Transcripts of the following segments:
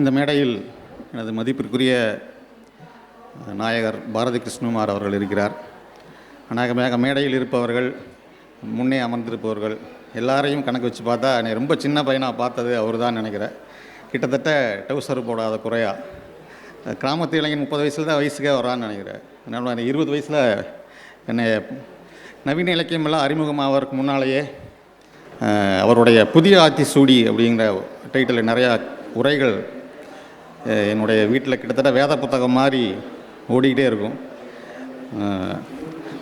இந்த மேடையில் எனது மதிப்பிற்குரிய நாயகர் பாரதி கிருஷ்ணகுமார் அவர்கள் இருக்கிறார். அநேகமாக மேடையில் இருப்பவர்கள் முன்னே அமர்ந்திருப்பவர்கள் எல்லாரையும் கணக்கு வச்சு பார்த்தா என்னை ரொம்ப சின்ன பையனாக பார்த்தது அவர் தான் நினைக்கிறேன். கிட்டத்தட்ட டவுசர் போடாத குறையா. கிராமத்து இளைஞன் முப்பது வயசில் தான் வயசுக்கே வரான்னு நினைக்கிறேன். அதனால் எனக்கு இருபது வயசில் என்னை நவீன இலக்கியமெல்லாம் அறிமுகமாவதற்கு முன்னாலேயே அவருடைய புதிய ஆத்தி சூடி அப்படிங்கிற டைட்டில் நிறையா உரைகள் என்னுடைய வீட்டில் கிட்டத்தட்ட வேத புத்தகம் மாதிரி ஓடிக்கிட்டே இருக்கும்.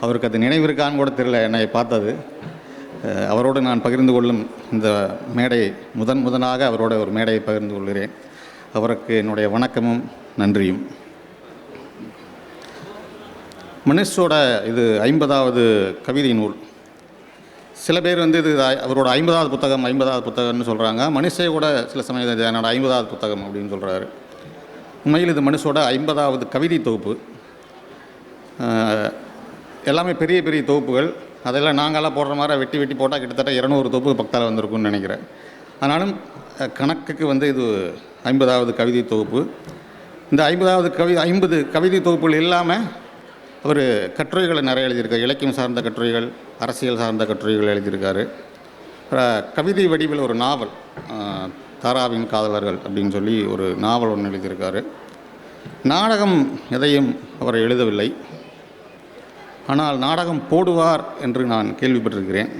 அவருக்கு அது நினைவு இருக்கான்னு கூட தெரியல என்னை பார்த்தது. அவரோடு நான் பகிர்ந்து கொள்ளும் இந்த மேடை முதன் முதனாக அவரோட ஒரு மேடையை பகிர்ந்து கொள்கிறேன். அவருக்கு என்னுடைய வணக்கமும் நன்றியும். மனுஷோட இது ஐம்பதாவது கவிதை நூல். சில பேர் வந்து இது அவரோட ஐம்பதாவது புத்தகம் ஐம்பதாவது புத்தகம்னு சொல்கிறாங்க மனுஷே கூட சில சமயம் என்னோடய என்னோட ஐம்பதாவது புத்தகம் அப்படின்னு சொல்கிறாரு உண்மையில் இது மனுஷோட ஐம்பதாவது கவிதை தொகுப்பு. எல்லாமே பெரிய பெரிய தொகுப்புகள். அதெல்லாம் நாங்களாம் போடுற மாதிரி வெட்டி வெட்டி போட்டால் கிட்டத்தட்ட இரநூறு தொகுப்பு பக்தால் வந்திருக்கும்னு நினைக்கிறேன். ஆனாலும் கணக்குக்கு வந்து இது ஐம்பதாவது கவிதை தொகுப்பு. இந்த ஐம்பதாவது கவி ஐம்பது கவிதை தொகுப்புகள் இல்லாமல் அவர் கட்டுரைகளை நிறைய எழுதியிருக்கார். இலக்கியம் சார்ந்த கட்டுரைகள் அரசியல் சார்ந்த கட்டுரைகள் எழுதியிருக்காரு. அப்புறம் கவிதை வடிவில் ஒரு நாவல். தாராவின் காதலர்கள் அப்படின்னு சொல்லி ஒரு நாவல் ஒன்று எழுதியிருக்காரு. நாடகம் எதையும் அவர் எழுதவில்லை. ஆனால் நாடகம் போடுவார் என்று நான் கேள்விப்பட்டிருக்கிறேன்.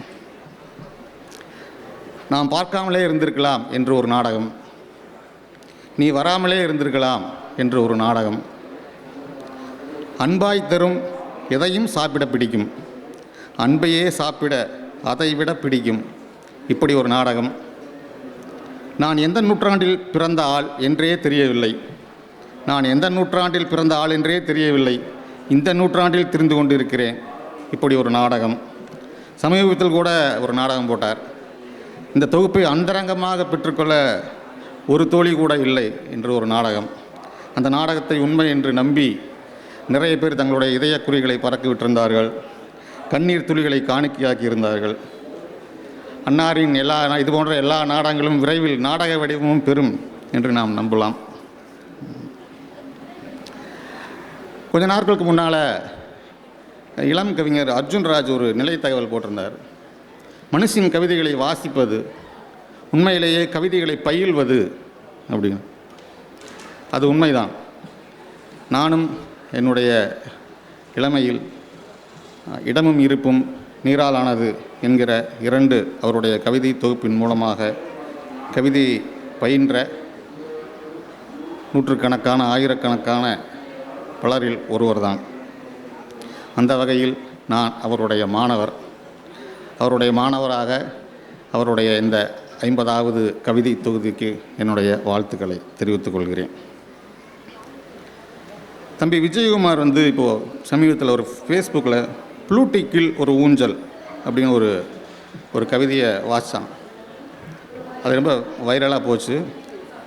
நாம் பார்க்காமலே இருந்திருக்கலாம் என்று ஒரு நாடகம். நீ வராமலே இருந்திருக்கலாம் என்று ஒரு நாடகம். அன்பாய் தரும் எதையும் சாப்பிட பிடிக்கும். அன்பையே சாப்பிட அதை விட பிடிக்கும். இப்படி ஒரு நாடகம். நான் எந்த நூற்றாண்டில் பிறந்த ஆள் என்றே தெரியவில்லை. நான் எந்த நூற்றாண்டில் பிறந்த ஆள் என்றே தெரியவில்லை. இந்த நூற்றாண்டில் தெரிந்து கொண்டிருக்கிறேன். இப்படி ஒரு நாடகம். சமீபத்தில் கூட ஒரு நாடகம் போட்டார். இந்த தொகுப்பை அந்தரங்கமாக பெற்றுக்கொள்ள ஒரு தோழி கூட இல்லை என்று ஒரு நாடகம். அந்த நாடகத்தை உண்மை என்று நம்பி நிறைய பேர் தங்களுடைய இதய குறிகளை பறக்கவிட்டிருந்தார்கள் கண்ணீர் துளிகளை காணிக்கையாக்கி இருந்தார்கள். அன்னாரின் எல்லா இது போன்ற எல்லா நாடகங்களும் விரைவில் நாடக வடிவமும் பெறும் என்று நாம் நம்பலாம். கொஞ்ச நாட்களுக்கு முன்னால் இளம் கவிஞர் அர்ஜுன் ராஜ் ஒரு நிலை தகவல் போட்டிருந்தார். மனுஷின் கவிதைகளை வாசிப்பது உண்மையிலேயே கவிதைகளை பயில்வது அப்படின்னு. அது உண்மைதான். நானும் என்னுடைய இளமையில் இடமும் இருப்பும் நீராலானது என்கிற இரண்டு அவருடைய கவிதை தொகுப்பின் மூலமாக கவிதை பயின்ற நூற்றுக்கணக்கான ஆயிரக்கணக்கான பலரில் ஒருவர்தான். அந்த வகையில் நான் அவருடைய மாணவர். அவருடைய மாணவராக அவருடைய இந்த ஐம்பதாவது கவிதை தொகுதிக்கு என்னுடைய வாழ்த்துக்களை தெரிவித்துக் கொள்கிறேன். தம்பி விஜயகுமார் வந்து இப்போது சமீபத்தில் ஒரு ஃபேஸ்புக்கில் ப்ளூட்டிக்கில் ஒரு ஊஞ்சல் அப்படின்னு ஒரு ஒரு கவிதையை வாசித்தான் அது ரொம்ப வைரலாக போச்சு.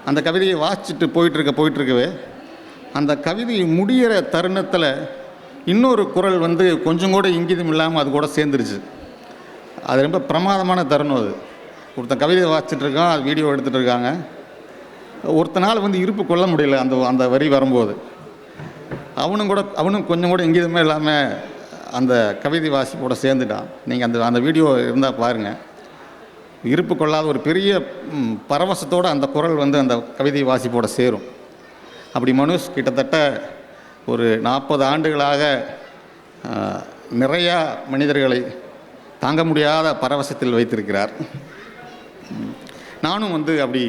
அந்த கவிதையை வாசிச்சுட்டு போயிட்டுருக்க போயிட்டுருக்கவே அந்த கவிதை முடிகிற தருணத்தில் இன்னொரு குரல் வந்து கொஞ்சம் கூட இங்கிதம் இல்லாமல் அது கூட சேர்ந்துருச்சு. அது ரொம்ப பிரமாதமான தருணம் அது. ஒருத்தன் கவிதை வாசிச்சுட்டு இருக்கான் அது வீடியோ எடுத்துகிட்டு இருக்காங்க ஒருத்தனால் வந்து இருப்பு கொள்ள முடியல அந்த அந்த வரி வரும்போது. அவனும் கூட அவனும் கொஞ்சம் கூட இங்கிதமே இல்லாமல் அந்த கவிதை வாசிப்போட சேர்ந்துட்டான். நீங்கள் அந்த அந்த வீடியோ இருந்தால் பாருங்கள் இருப்பு கொள்ளாத ஒரு பெரிய பரவசத்தோடு அந்த குரல் வந்து அந்த கவிதை வாசிப்போட சேரும். அப்படி மனுஷ் கிட்டத்தட்ட ஒரு நாற்பது ஆண்டுகளாக நிறையா மனிதர்களை தாங்க முடியாத பரவசத்தில் வைத்திருக்கிறார். நானும் வந்து அப்படி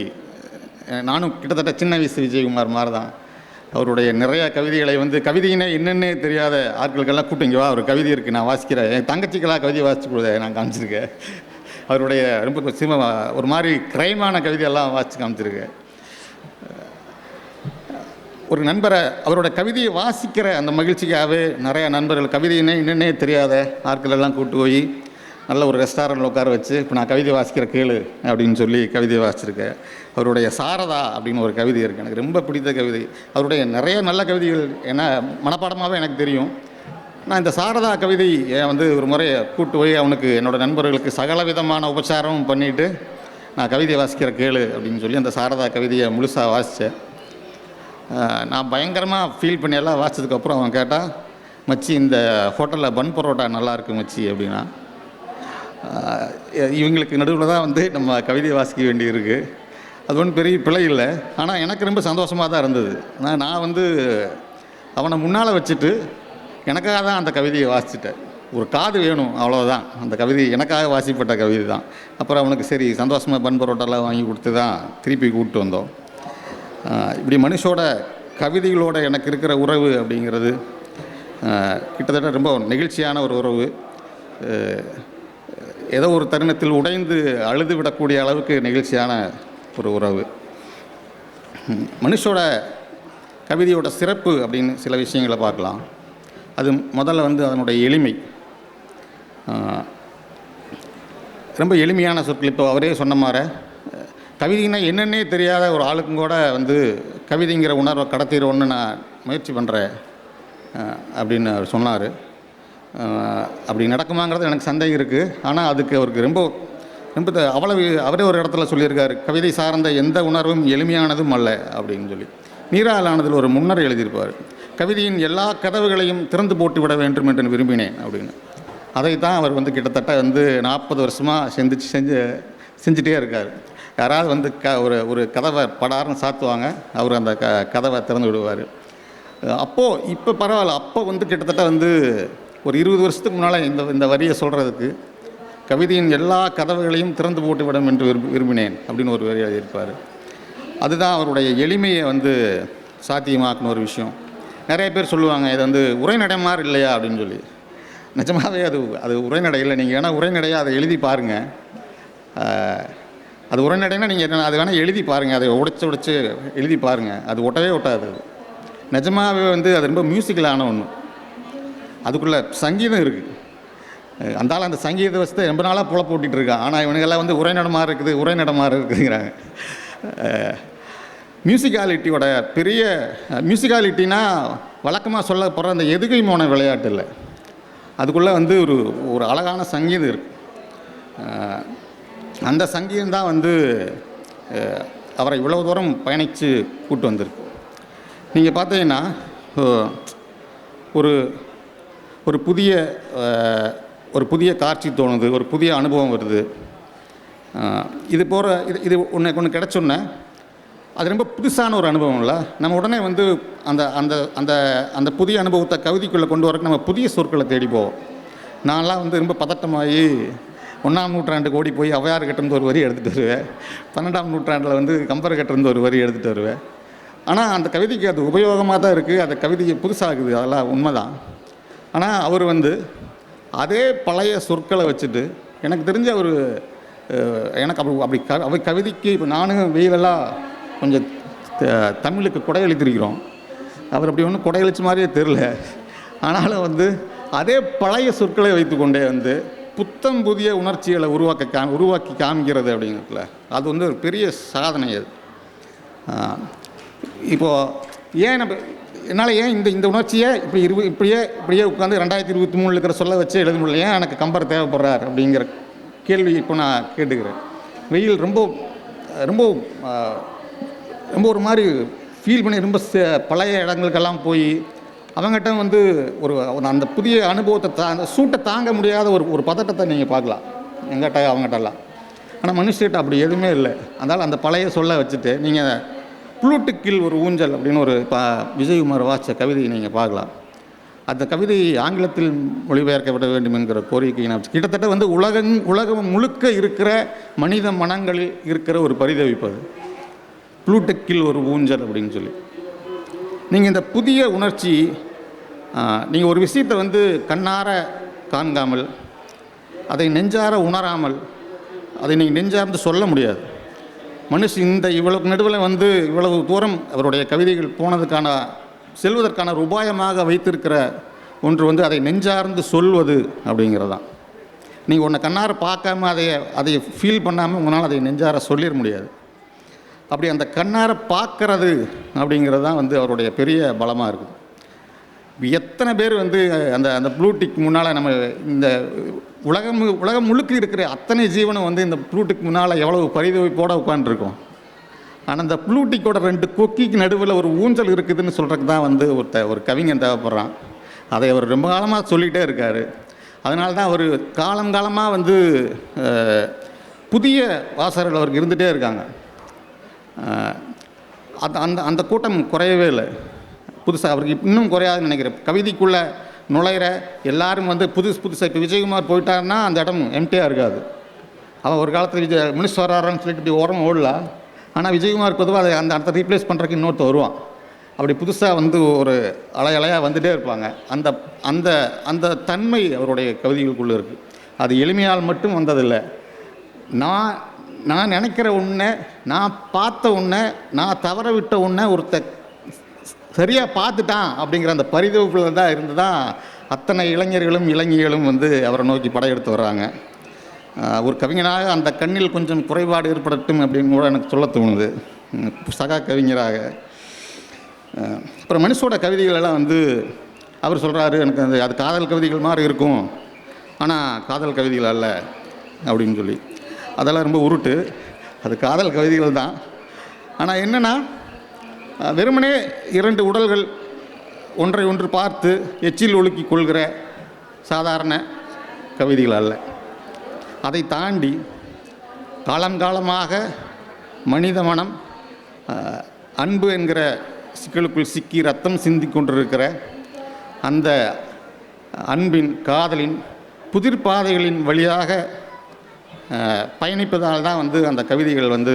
நானும் கிட்டத்தட்ட சின்ன வயசு விஜயகுமார் மாதிரி தான் அவருடைய நிறைய கவிதைகளை வந்து கவிதையினே என்னென்னே தெரியாத ஆட்களுக்கெல்லாம் கூப்பிட்டு வா ஒரு கவிதை இருக்குது நான் வாசிக்கிறேன். என் தங்கச்சிக்கெல்லாம் கவிதை வாசிச்சு கொடுத்த நான் காமிச்சிருக்கேன். அவருடைய ரொம்ப சிம ஒரு மாதிரி கிரைமான கவிதையெல்லாம் வாசித்து காமிச்சிருக்கேன். ஒரு நண்பரை அவரோட கவிதையை வாசிக்கிற அந்த மகிழ்ச்சிக்காகவே நிறையா நண்பர்கள் கவிதையினே என்னென்னே தெரியாத ஆட்கள் எல்லாம் போய் நல்ல ஒரு ரெஸ்டாரண்ட்டில் உட்கார வச்சு இப்போ நான் கவிதை வாசிக்கிற கேளு அப்படின்னு சொல்லி கவிதை வாசிச்சிருக்கேன் அவருடைய சாரதா அப்படின்னு ஒரு கவிதை இருக்குது எனக்கு ரொம்ப பிடித்த கவிதை. அவருடைய நிறைய நல்ல கவிதைகள் என்ன மனப்பாடமாகவே எனக்கு தெரியும். நான் இந்த சாரதா கவிதை வந்து ஒரு முறை கூட்டு போய் அவனுக்கு என்னோடய நண்பர்களுக்கு சகல விதமான உபச்சாரமும் பண்ணிவிட்டு நான் கவிதை வாசிக்கிற கேளு அப்படின்னு சொல்லி அந்த சாரதா கவிதையை முழுசாக வாசித்தேன் நான் பயங்கரமாக ஃபீல் பண்ணி எல்லாம் வாசிச்சதுக்கப்புறம் அவன் கேட்டால் மச்சி இந்த ஹோட்டலில் பன் பரோட்டா நல்லாயிருக்கு மச்சி அப்படின்னா இவங்களுக்கு நடுவில் தான் வந்து நம்ம கவிதை வாசிக்க வேண்டியிருக்கு. அது ஒன்றும் பெரிய பிழை இல்லை. ஆனால் எனக்கு ரொம்ப சந்தோஷமாக தான் இருந்தது. நான் நான் வந்து அவனை முன்னால் வச்சுட்டு எனக்காக தான் அந்த கவிதையை வாசிச்சிட்டேன். ஒரு காது வேணும் அவ்வளோதான் அந்த கவிதை எனக்காக வாசிப்பட்ட கவிதை தான். அப்புறம் அவனுக்கு சரி சந்தோஷமாக பன் பரோட்டாலாம் வாங்கி கொடுத்து தான் திருப்பி கூப்பிட்டு வந்தோம். இப்படி மனுஷோட கவிதைகளோட எனக்கு இருக்கிற உறவு அப்படிங்கிறது கிட்டத்தட்ட ரொம்ப நெகிழ்ச்சியான ஒரு உறவு. ஏதோ ஒரு தருணத்தில் உடைந்து அழுது விடக்கூடிய அளவுக்கு நெகிழ்ச்சியான ஒரு உறவு. மனுஷோட கவிதையோட சிறப்பு அப்படின்னு சில விஷயங்களை பார்க்கலாம். அது முதல்ல வந்து அதனுடைய எளிமை. ரொம்ப எளிமையான சொற்கள். இப்போ அவரே சொன்ன மாதிரி கவிதைன்னா என்னன்னே தெரியாத ஒரு ஆளுக்கும் கூட வந்து கவிதைங்கிற உணர்வை கடத்திடுவோன்னு நான் முயற்சி பண்ணுறேன் அப்படின்னு அவர் சொன்னார். அப்படி நடக்குமாங்கிறது எனக்கு சந்தேகம் இருக்குது ஆனால் அதுக்கு அவருக்கு ரொம்ப ரொம்ப அவ்வளவு அவரே ஒரு இடத்துல சொல்லியிருக்காரு கவிதை சார்ந்த எந்த உணர்வும் எளிமையானதும் அல்ல அப்படின்னு சொல்லி. நீராலானதில் ஒரு முன்னர் எழுதியிருப்பார் கவிதையின் எல்லா கதவுகளையும் திறந்து போட்டு விட வேண்டும் என்று விரும்பினேன் அப்படின்னு. அதை தான் அவர் வந்து கிட்டத்தட்ட வந்து நாற்பது வருஷமாக செஞ்சிச்சு செஞ்சு செஞ்சுட்டே இருக்கார். யாராவது வந்து க ஒரு ஒரு கதவை படார்னு சாத்துவாங்க அவர் அந்த க கதவை திறந்து விடுவார். அப்போது இப்போ பரவாயில்ல அப்போ வந்து கிட்டத்தட்ட வந்து ஒரு இருபது வருஷத்துக்கு முன்னால் இந்த இந்த வரியை சொல்கிறதுக்கு கவிதையின் எல்லா கதவுகளையும் திறந்து போட்டு விடும் என்று விரும்பி விரும்பினேன் அப்படின்னு ஒரு வரி எழுதியிருப்பார் அதுதான் அவருடைய எளிமையை வந்து சாத்தியமாக்குன ஒரு விஷயம். நிறைய பேர் சொல்லுவாங்க இது வந்து உரைநடைமாறு இல்லையா? அப்படின்னு சொல்லி. நிஜமாகவே அது அது உரைநடை இல்லை. நீங்கள் வேணால் உரைநடையாக அதை எழுதி பாருங்கள் அது உரைநடைனா நீங்கள் என்ன அது வேணால் எழுதி பாருங்கள் அதை உடைச்சி உடைச்சி எழுதி பாருங்கள் அது ஒட்டவே ஒட்டாது. அது நிஜமாகவே வந்து அது ரொம்ப மியூசிக்கலான ஒன்று அதுக்குள்ளே சங்கீதம் இருக்குது அந்த ஆள் அந்த சங்கீத வசத்தை ரொம்ப நாளாக புல போட்டிகிட்டு இருக்கான் ஆனால் இவனுங்கெல்லாம் வந்து உரைநடமாக இருக்குது உரைநடமாக இருக்குதுங்கிறாங்க மியூசிக்காலிட்டியோட பெரிய மியூசிக்காலிட்டினா வழக்கமாக சொல்ல போகிற அந்த எதுகை மோன விளையாட்டு இல்லை. அதுக்குள்ளே வந்து ஒரு ஒரு அழகான சங்கீதம் இருக்குது அந்த சங்கீதம் தான் வந்து அவரை இவ்வளோ தூரம் பயணித்து கூட்டு வந்திருக்கு. நீங்கள் பார்த்தீங்கன்னா ஒரு ஒரு புதிய ஒரு புதிய காட்சி தோணுது ஒரு புதிய அனுபவம் வருது. இது போகிற இது இது ஒன்று ஒன்று கிடச்சோன்னே அது ரொம்ப புதுசான ஒரு அனுபவம் இல்லை. நம்ம உடனே வந்து அந்த அந்த அந்த அந்த புதிய அனுபவத்தை கவிதைக்குள்ளே கொண்டு வரக்கு நம்ம புதிய சொற்களை தேடி போவோம். நான்லாம் வந்து ரொம்ப பதட்டமாகி ஒன்றாம் நூற்றாண்டுக்கு ஓடி போய் அவையார் கட்டிருந்து ஒரு வரி எடுத்துகிட்டு வருவேன். பன்னெண்டாம் நூற்றாண்டில் வந்து கம்பர் கட்டிருந்து ஒரு வரி எடுத்துகிட்டு வருவேன். ஆனால் அந்த கவிதைக்கு அது உபயோகமாக தான் இருக்குது அந்த கவிதைக்கு புதுசாகுது அதெல்லாம் உண்மைதான். ஆனால் அவர் வந்து அதே பழைய சொற்களை வச்சுட்டு எனக்கு தெரிஞ்ச ஒரு எனக்கு அப்படி அப்படி க அவர் கவிதைக்கு இப்போ நானும் வெயிலெல்லாம் கொஞ்சம் தமிழுக்கு தமிழுக்கு கொடையளித்திருக்கிறோம் அவர் அப்படி ஒன்றும் கொடையளிச்ச மாதிரியே தெரில ஆனாலும் வந்து அதே பழைய சொற்களை வைத்துக்கொண்டே வந்து புத்தம் புதிய உணர்ச்சிகளை உருவாக்க கா உருவாக்கி காமிக்கிறது அப்படிங்கிறதுல அது வந்து ஒரு பெரிய சாதனை அது. இப்போது ஏன் நம்ம என்னால் ஏன் இந்த இந்த உணர்ச்சியை இப்படி இரு இப்படியே இப்படியே உட்காந்து ரெண்டாயிரத்தி இருபத்தி மூணில் இருக்கிற சொல்ல வச்சு எழுத முடியல. ஏன் எனக்கு கம்பர் தேவைப்படுறார் அப்படிங்கிற கேள்வி இப்போ நான் கேட்டுக்கிறேன். வெயில் ரொம்ப ரொம்ப ரொம்ப ஒரு மாதிரி ஃபீல் பண்ணி ரொம்ப பழைய இடங்களுக்கெல்லாம் போய் அவங்ககிட்ட வந்து ஒரு அந்த புதிய அனுபவத்தை தா அந்த சூட்டை தாங்க முடியாத ஒரு ஒரு பதட்டத்தை நீங்கள் பார்க்கலாம். எங்கிட்ட அவங்ககிட்டலாம். ஆனால் மனுஷர்கிட்ட அப்படி எதுவுமே இல்லை. அதனால் அந்த பழைய சொல்ல வச்சுட்டு நீங்கள் புளூட்டுக்கில் ஒரு ஊஞ்சல் அப்படின்னு ஒரு பா விஜயகுமார் வாச்ச கவிதையை நீங்கள் பார்க்கலாம். அந்த கவிதை ஆங்கிலத்தில் மொழிபெயர்க்கப்பட வேண்டும் என்கிற கோரிக்கை நான் கிட்டத்தட்ட வந்து உலகம் உலகம் முழுக்க இருக்கிற மனித மனங்களில் இருக்கிற ஒரு பரிதவிப்பு அது. புளூட்டுக்கில் ஒரு ஊஞ்சல் அப்படின்னு சொல்லி. நீங்கள் இந்த புதிய உணர்ச்சி நீங்கள் ஒரு விஷயத்தை வந்து கண்ணார காண்காமல் அதை நெஞ்சார உணராமல் அதை நீங்கள் நெஞ்சார்ந்து சொல்ல முடியாது. மனுஷன் இந்த இவ்வளவு நடுவில் வந்து இவ்வளவு தூரம் அவருடைய கவிதைகள் போனதுக்கான செல்வதற்கான உபாயமாக வைத்திருக்கிற ஒன்று வந்து அதை நெஞ்சார்ந்து சொல்வது அப்படிங்கிறதான். நீங்கள் ஒன்றை கண்ணார பார்க்காம அதை அதை ஃபீல் பண்ணாமல் உங்களால் அதை நெஞ்சார சொல்லிட முடியாது. அப்படி அந்த கண்ணார பார்க்கறது அப்படிங்கிறது தான் வந்து அவருடைய பெரிய பலமாக இருக்குது. எத்தனை பேர் வந்து அந்த அந்த ப்ளூடிக் முன்னால் நம்ம இந்த உலகம் உலகம் முழுக்க இருக்கிற அத்தனை ஜீவனும் வந்து இந்த ப்ளூட்டுக்கு முன்னால் எவ்வளவு பரிதவிப்போட உட்காந்துருக்கோம் ஆனால் அந்த ப்ளூட்டிக்கோட ரெண்டு கொக்கிக்கு நடுவில் ஒரு ஊஞ்சல் இருக்குதுன்னு சொல்கிறதுக்கு தான் வந்து ஒருத்த ஒரு கவிஞன் தேவைப்படுறான். அதை அவர் ரொம்ப காலமாக சொல்லிகிட்டே இருக்கார். அதனால தான் அவர் காலம் காலமாக வந்து புதிய வாசகர்கள் அவருக்கு இருந்துகிட்டே இருக்காங்க. அந்த அந்த அந்த கூட்டம் குறையவே இல்லை. புதுசாக அவருக்கு இன்னும் குறையாதுன்னு நினைக்கிறேன். கவிதைக்குள்ளே நுழையிற எல்லாரும் வந்து புதுசு புதுசாக இப்போ விஜயகுமார் போயிட்டாருன்னா அந்த இடம் எம்டியாக இருக்காது. அவன் ஒரு காலத்தில் விஜய் மினிஸ்டர் வரான்னு சொல்லிட்டு இப்படி ஓரம் ஓடலாம் ஆனால் விஜயகுமார் பொதுவாக அதை அந்த இடத்த ரீப்ளேஸ் பண்ணுறதுக்கு இன்னொருத்த வருவான். அப்படி புதுசாக வந்து ஒரு அலை அலையாக வந்துகிட்டே இருப்பாங்க. அந்த அந்த அந்த தன்மை அவருடைய கவிதைகளுக்குள்ளே இருக்குது அது எளிமையால் மட்டும் வந்ததில்லை. நான் நான் நினைக்கிற உன்னை நான் பார்த்த உன்னை நான் தவற விட்ட உன்னை ஒருத்த சரியாக பார்த்துட்டான் அப்படிங்கிற அந்த பரிதவிப்பில் தான் இருந்து தான் அத்தனை இளைஞர்களும் இளைஞர்களும் வந்து அவரை நோக்கி படையெடுத்து வர்றாங்க. ஒரு கவிஞனாக அந்த கண்ணில் கொஞ்சம் குறைபாடு ஏற்படட்டும் அப்படின்னு கூட எனக்கு சொல்ல தோணுது. சகா கவிஞராக. அப்புறம் மனுஷோட கவிதைகள் எல்லாம் வந்து அவர் சொல்கிறாரு எனக்கு அந்த அது காதல் கவிதைகள் மாதிரி இருக்கும் ஆனால் காதல் கவிதைகள் அல்ல அப்படின்னு சொல்லி. அதெல்லாம் ரொம்ப உருட்டு. அது காதல் கவிதைகள் தான். ஆனால் என்னென்னா வெறுமனே இரண்டு உடல்கள் ஒன்றை ஒன்று பார்த்து எச்சில் ஒழுக்கி கொள்கிற சாதாரண கவிதைகள் அல்ல. அதை தாண்டி காலங்காலமாக மனித மனம் அன்பு என்கிற சிக்கலுக்குள் சிக்கி ரத்தம் சிந்தி கொண்டிருக்கிற அந்த அன்பின் காதலின் புதிர் பாதைகளின் வழியாக பயணிப்பதால் தான் வந்து அந்த கவிதைகள் வந்து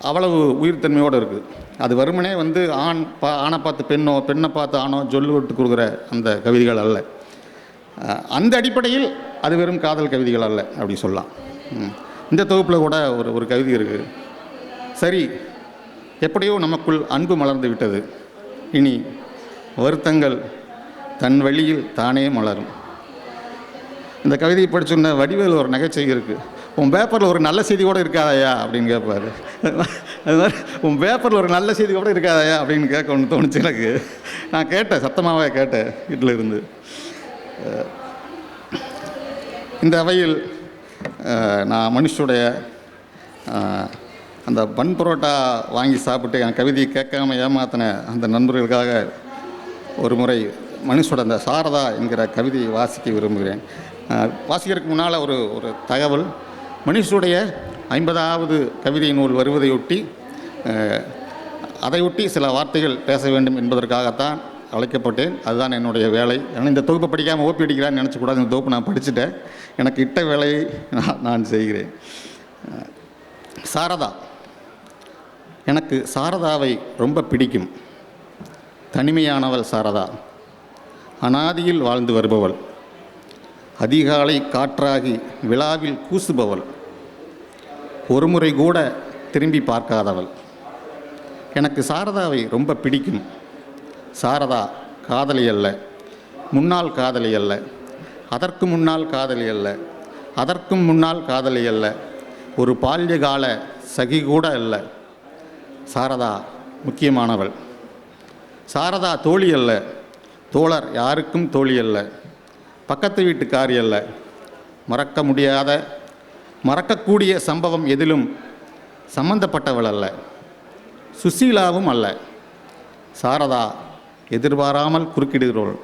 அவ்வளவு உயிர்த்தன்மையோடு இருக்குது அது வருமனே வந்து ஆண் பா ஆணை பார்த்து பெண்ணோ பெண்ணை பார்த்து ஆணோ சொல்லு விட்டு கொடுக்குற அந்த கவிதைகள் அல்ல. அந்த அடிப்படையில் அது வெறும் காதல் கவிதைகள் அல்ல அப்படி சொல்லலாம். ம். இந்த தொகுப்பில் கூட ஒரு ஒரு கவிதை இருக்குது சரி எப்படியோ நமக்குள் அன்பு மலர்ந்து விட்டது. இனி வருத்தங்கள் தன் வழியில் தானே மலரும். இந்த கவிதையை படிச்சோன்ன வடிவேல் ஒரு நகைச்சுவை இருக்குது உன் பேப்பரில் ஒரு நல்ல செய்தி கூட இருக்காதயா அப்படின்னு கேட்பாரு அது மாதிரி உன் பேப்பரில் ஒரு நல்ல செய்தி கூட இருக்காதயா அப்படின்னு கேட்க ஒன்று தோணுச்சு எனக்கு. நான் கேட்டேன் சத்தமாகவே கேட்டேன் வீட்டில் இருந்து. இந்த அவையில் நான் மனுஷுடைய அந்த பன் புரோட்டா வாங்கி சாப்பிட்டு என் கவிதையை கேட்காம ஏமாத்தின அந்த நண்பர்களுக்காக ஒரு முறை மனுஷோட அந்த சாரதா என்கிற கவிதையை வாசிக்க விரும்புகிறேன். வாசிக்கிறதுக்கு முன்னால் ஒரு ஒரு தகவல். மனுஷுடைய ஐம்பதாவது கவிதை நூல் வருவதையொட்டி அதையொட்டி சில வார்த்தைகள் பேச வேண்டும் என்பதற்காகத்தான் அழைக்கப்பட்டேன். அதுதான் என்னுடைய வேலை. ஏன்னா இந்த தொகுப்பை படிக்காமல் ஓப்பி அடிக்கிறான்னு நினச்சக்கூடாது இந்த தொகுப்பு நான் படிச்சுட்டேன். எனக்கு இட்ட வேலையை நான் நான் செய்கிறேன். சாரதா. எனக்கு சாரதாவை ரொம்ப பிடிக்கும். தனிமையானவள் சாரதா. அனாதியில் வாழ்ந்து வருபவள். அதிகாலை காற்றாகி விழாவில் கூசுபவள். ஒருமுறை கூட திரும்பி பார்க்காதவள். எனக்கு சாரதாவை ரொம்ப பிடிக்கும். சாரதா காதலி அல்ல. முன்னாள் காதலி அல்ல. அதற்கு முன்னால் காதலி அல்ல. அதற்கும் முன்னால் காதலி அல்ல. ஒரு பால்யகால சகி கூட அல்ல. சாரதா முக்கியமானவள். சாரதா தோழி அல்ல. தோழர் யாருக்கும் தோழி அல்ல. பக்கத்து வீட்டுக்காரி அல்ல. மறக்க முடியாத மறக்கக்கூடிய சம்பவம் எதிலும் சம்பந்தப்பட்டவள் அல்ல. சுசீலாவும் அல்ல. சாரதா எதிர்பாராமல் குறுக்கிடுகிறவள்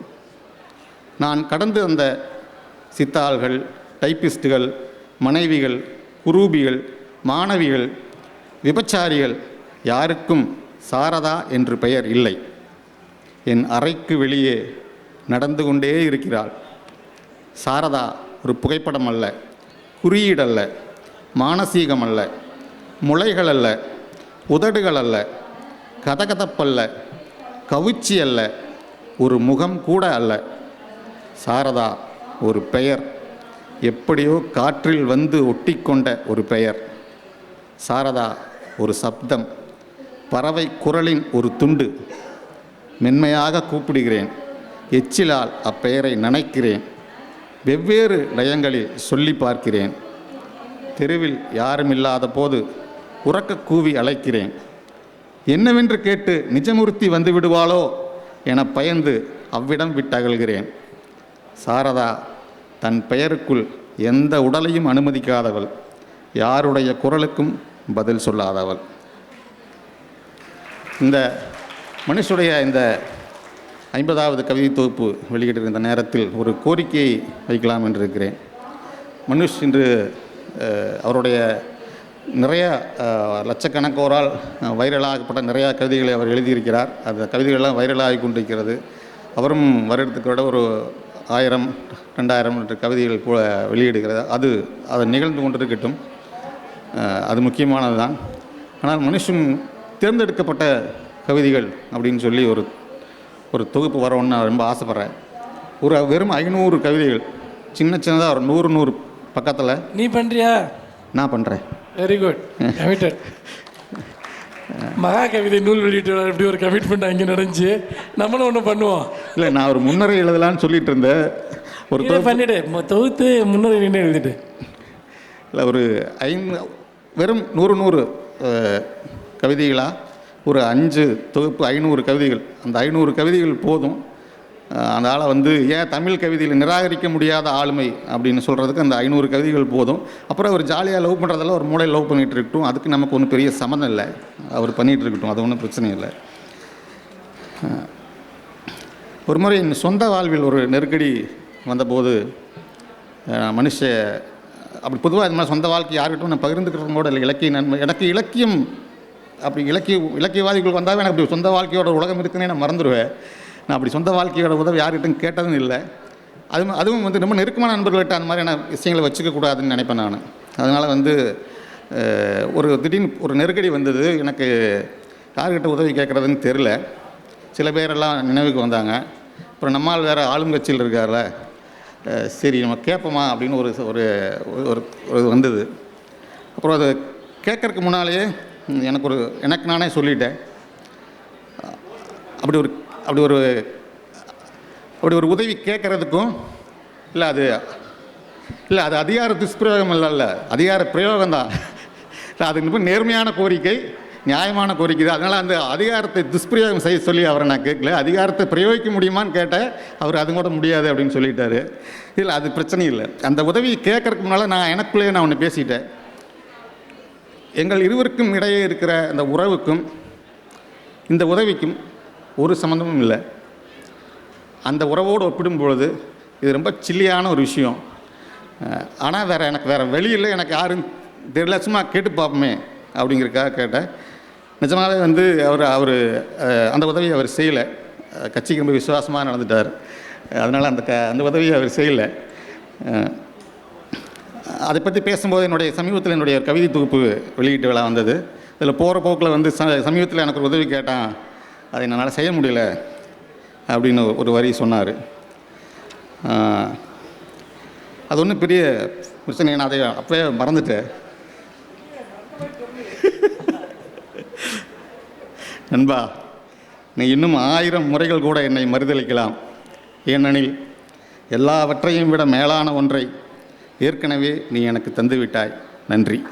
நான் கடந்து வந்த சித்தாள்கள் டைப்பிஸ்டுகள் மனைவிகள் குரூபிகள் மாணவிகள் விபச்சாரிகள் யாருக்கும் சாரதா என்று பெயர் இல்லை. என் அறைக்கு வெளியே நடந்து கொண்டே இருக்கிறாள். சாரதா ஒரு புகைப்படம் அல்ல குறியீடல்ல மானசீகம் அல்ல முளைகள் அல்ல உதடுகள் அல்ல கதகதப்பல்ல கவுச்சி அல்ல ஒரு முகம் கூட அல்ல. சாரதா ஒரு பெயர் எப்படியோ காற்றில் வந்து ஒட்டிக்கொண்ட ஒரு பெயர். சாரதா ஒரு சப்தம் பறவை குரலின் ஒரு துண்டு. மென்மையாக கூப்பிடுகிறேன் எச்சிலால் அப்பெயரை நினைக்கிறேன். வெவ்வேறு லயங்களில் சொல்லி பார்க்கிறேன். தெருவில் யாரும் இல்லாத போது உறக்க கூவி அழைக்கிறேன். என்னவென்று கேட்டு நிஜமூர்த்தி வந்து விடுவாளோ என பயந்து அவ்விடம் விட்டகழ்கிறேன் சாரதா தன் பெயருக்குள் எந்த உடலையும் அனுமதிக்காதவள். யாருடைய குரலுக்கும் பதில் சொல்லாதவள். இந்த மனுஷுடைய இந்த ஐம்பதாவது கவிதை தொகுப்பு வெளியிட்டிருந்த நேரத்தில் ஒரு கோரிக்கையை வைக்கலாம் என்று இருக்கிறேன் மனுஷ் இன்று அவருடைய நிறைய லட்சக்கணக்கோரால் வைரலாகப்பட்ட நிறையா கவிதைகளை அவர் எழுதியிருக்கிறார். அந்த கவிதைகள்லாம் வைரலாகி கொண்டிருக்கிறது. அவரும் வருடத்துக்கு விட ஒரு ஆயிரம் ரெண்டாயிரம் என்ற கவிதைகள் கூட வெளியிடுகிறது. அது அது நிகழ்ந்து கொண்டிருக்கட்டும். அது முக்கியமானது தான் ஆனால் மனுஷன் தேர்ந்தெடுக்கப்பட்ட கவிதைகள் அப்படின்னு சொல்லி ஒரு ஒரு தொகுப்பு வரணும்னு நான் ரொம்ப ஆசைப்பட்றேன். ஒரு வெறும் ஐநூறு கவிதைகள் சின்ன சின்னதாக ஒரு நூறு நூறு பக்கத்தில். நீ பண்ணுறியா நான் பண்ணுறேன் வெரி குட் கமிட்டட் மகா கவிதை நூல் வெளியிட்டு இப்படி ஒரு கமிட்மெண்ட் அங்கே நடந்துச்சு. நம்மளும் ஒன்று பண்ணுவோம். இல்லை நான் ஒரு முன்னுரை எழுதலான்னு சொல்லிட்டு இருந்தேன். ஒரு பண்ணிட்டு தொகுத்து முன்னுரை நின்று எழுதிட்டு இல்லை ஒரு ஐந்து வெறும் நூறு நூறு அஹ், கவிதைகளா? ஒரு அஞ்சு தொகுப்பு ஐநூறு கவிதைகள். அந்த ஐநூறு கவிதைகள் போதும். அந்த ஆளை வந்து ஏன் தமிழ் கவிதையில் நிராகரிக்க முடியாத ஆளுமை அப்படின்னு சொல்கிறதுக்கு அந்த ஐநூறு கவிதைகள் போதும். அப்புறம் அவர் ஜாலியாக லவ் பண்ணுறதெல்லாம் ஒரு மூளை லவ் பண்ணிகிட்டு இருக்கட்டும். அதுக்கு நமக்கு ஒன்றும் பெரிய சம்மந்தம் இல்லை. அவர் பண்ணிகிட்டு இருக்கட்டும். அது ஒன்றும் பிரச்சனை இல்லை. ஒரு முறை என் சொந்த வாழ்வில் ஒரு நெருக்கடி வந்தபோது மனுஷ அப்படி பொதுவாக இந்த மாதிரி சொந்த வாழ்க்கை யார்கிட்டும் நான் பகிர்ந்துக்கிறதும் கூட இல்லை. இலக்கிய நன்மை எனக்கு இலக்கியம் அப்படி இலக்கிய இலக்கியவாதிகள் வந்தாவே எனக்கு அப்படி சொந்த வாழ்க்கையோட உலகம் இருக்குன்னே நான் மறந்துடுவேன் நான் அப்படி சொந்த வாழ்க்கையோட உதவி யார்கிட்டும் கேட்டதும் இல்லை. அதுவும் அதுவும் வந்து ரொம்ப நெருக்கமான நண்பர்கள்ட்ட அந்த மாதிரியான விஷயங்களை வச்சுக்க கூடாதுன்னு நினைப்பேன் நான். அதனால் வந்து ஒரு திடீர்னு ஒரு நெருக்கடி வந்தது. எனக்கு யார்கிட்ட உதவி கேட்குறதுன்னு தெரில சில பேரெல்லாம் நினைவுக்கு வந்தாங்க. அப்புறம் நம்மால் வேறு ஆளுங்கட்சியில் இருக்கார்ல சரி நம்ம கேட்போமா அப்படின்னு ஒரு ஒரு ஒரு ஒரு வந்தது. அப்புறம் அது கேட்கறதுக்கு முன்னாலேயே எனக்கு ஒரு எனக்கு நானே சொல்லிட்டேன். அப்படி ஒரு அப்படி ஒரு அப்படி ஒரு உதவி கேட்குறதுக்கும் இல்லை அது இல்லை அது அதிகார துஷ்பிரயோகம் இல்லைல்ல அதிகார பிரயோகம் தான். அது ரொம்ப நேர்மையான கோரிக்கை நியாயமான கோரிக்கை தான். அதனால் அந்த அதிகாரத்தை துஷ்பிரயோகம் செய்ய சொல்லி அவரை நான் கேட்கல. அதிகாரத்தை பிரயோகிக்க முடியுமான்னு கேட்டேன். அவர் அது கூட முடியாது அப்படின்னு சொல்லிட்டாரு. இல்லை அது பிரச்சனை இல்லை. அந்த உதவி கேட்கறதுக்கு முன்னால் நான் எனக்குள்ளேயே நான் ஒன்று பேசிட்டேன். எங்கள் இருவருக்கும் இடையே இருக்கிற அந்த உறவுக்கும் இந்த உதவிக்கும் ஒரு சம்மந்தமும் இல்லை. அந்த உறவோடு ஒப்பிடும் பொழுது இது ரொம்ப சில்லியான ஒரு விஷயம். ஆனால் வேறு எனக்கு வேறு வெளியில் எனக்கு யாரும் தெரியல சும்மா கேட்டு பார்ப்போமே அப்படிங்கிறதுக்காக கேட்டேன். நிஜமாகவே வந்து அவர் அவர் அந்த உதவியை அவர் செய்யலை. கட்சிக்கு ரொம்ப விசுவாசமாக நடந்துட்டார். அதனால் அந்த க அந்த உதவியை அவர் செய்யலை. அதை பற்றி பேசும்போது என்னுடைய சமீபத்தில் என்னுடைய கவிதை தொகுப்பு வெளியீட்டு விழா வந்தது. இதில் போகிற போக்கில் வந்து ச சமீபத்தில் எனக்கு ஒரு உதவி கேட்டான். அதை என்னால் செய்ய முடியல அப்படின்னு ஒரு வரி சொன்னார். அது ஒன்றும் பெரிய பிரச்சனை நான் அதை அப்போவே மறந்துட்டேன். நண்பா நீ இன்னும் ஆயிரம் முறைகள் கூட என்னை மறுதளிக்கலாம். ஏனெனில் எல்லாவற்றையும் விட மேலான ஒன்றை ஏற்கனவே நீ எனக்கு தந்துவிட்டாய். நன்றி.